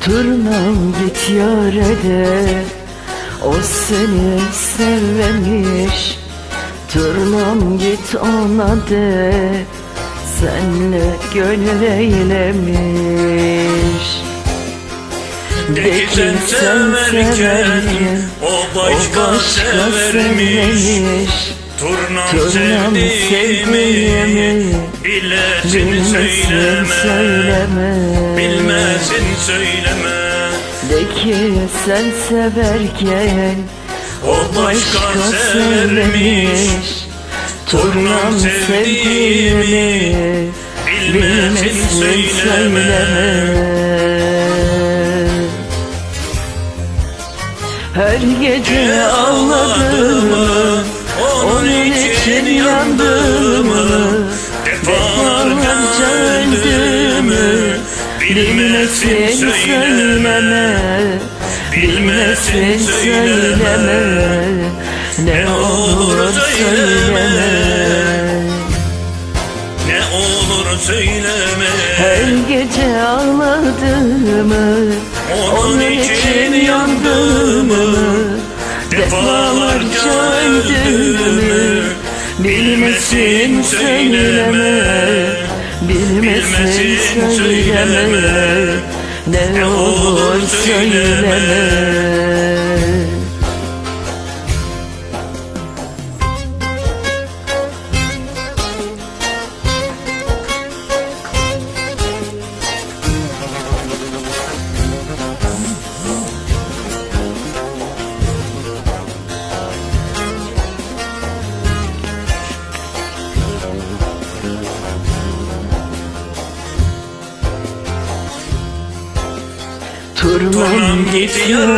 Tırnağım git yâre de O seni sevmemiş. Tırnağım git ona de Senle gönül eylemiş. De ki severken O başka, o başka severmiş, severmiş. Turnam Turnam sevdiğimi bilesin söyleme. söyleme. Bilmesin söyleme. De ki sen severken O başka severmiş Turnam sevdiğimi Bilmesin söyleme. Her gece ağladığımı Bilmesin söyleme. Bilmesin söyleme. Ne olur söyleme. Ne olur söyleme. Her gece ağladığımı Onun için yandığımı Defalarca öldüğümü. Bilmesin söyleme Bilmesin söyleme. Ne olur söyleme Turnam Turnam gidiyor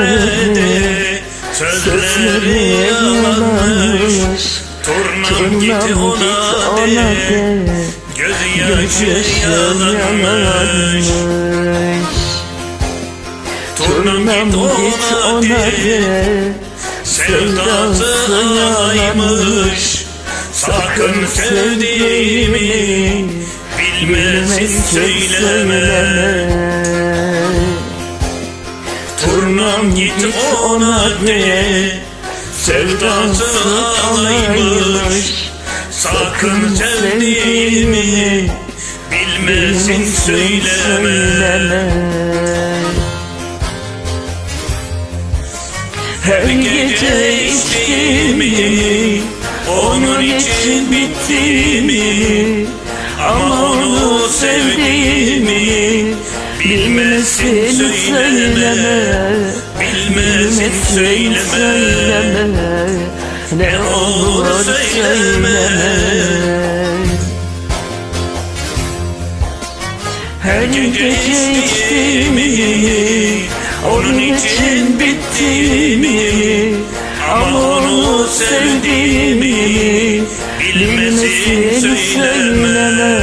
de Sözleri yalanmış Turnam git ona de Gözyaşı yalanmış Turnam git ona de Sevdası yalanmış Sakın sevdiğimi Bilmesin söyleme git ona de. Sevdası alaymış. Sakın sevdiğimi Bilmesin söyleme. Her gece içtiğimi Onun için bittiğimi Ama onu sevdiğimi Bilmesin söyleme Bilmesin söyleme. Ne olur söyleme. Her gece içtiğimi Onun için bittiğimi Ama onu sevdiğimi Bilmesin söyleme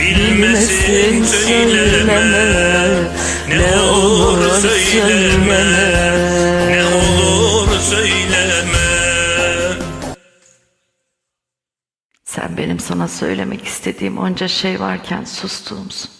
Bilmesin söyleme Ne olur söyleme Ne olur söyleme Sen benim sana söylemek istediğim onca şey varken sustuğumsun.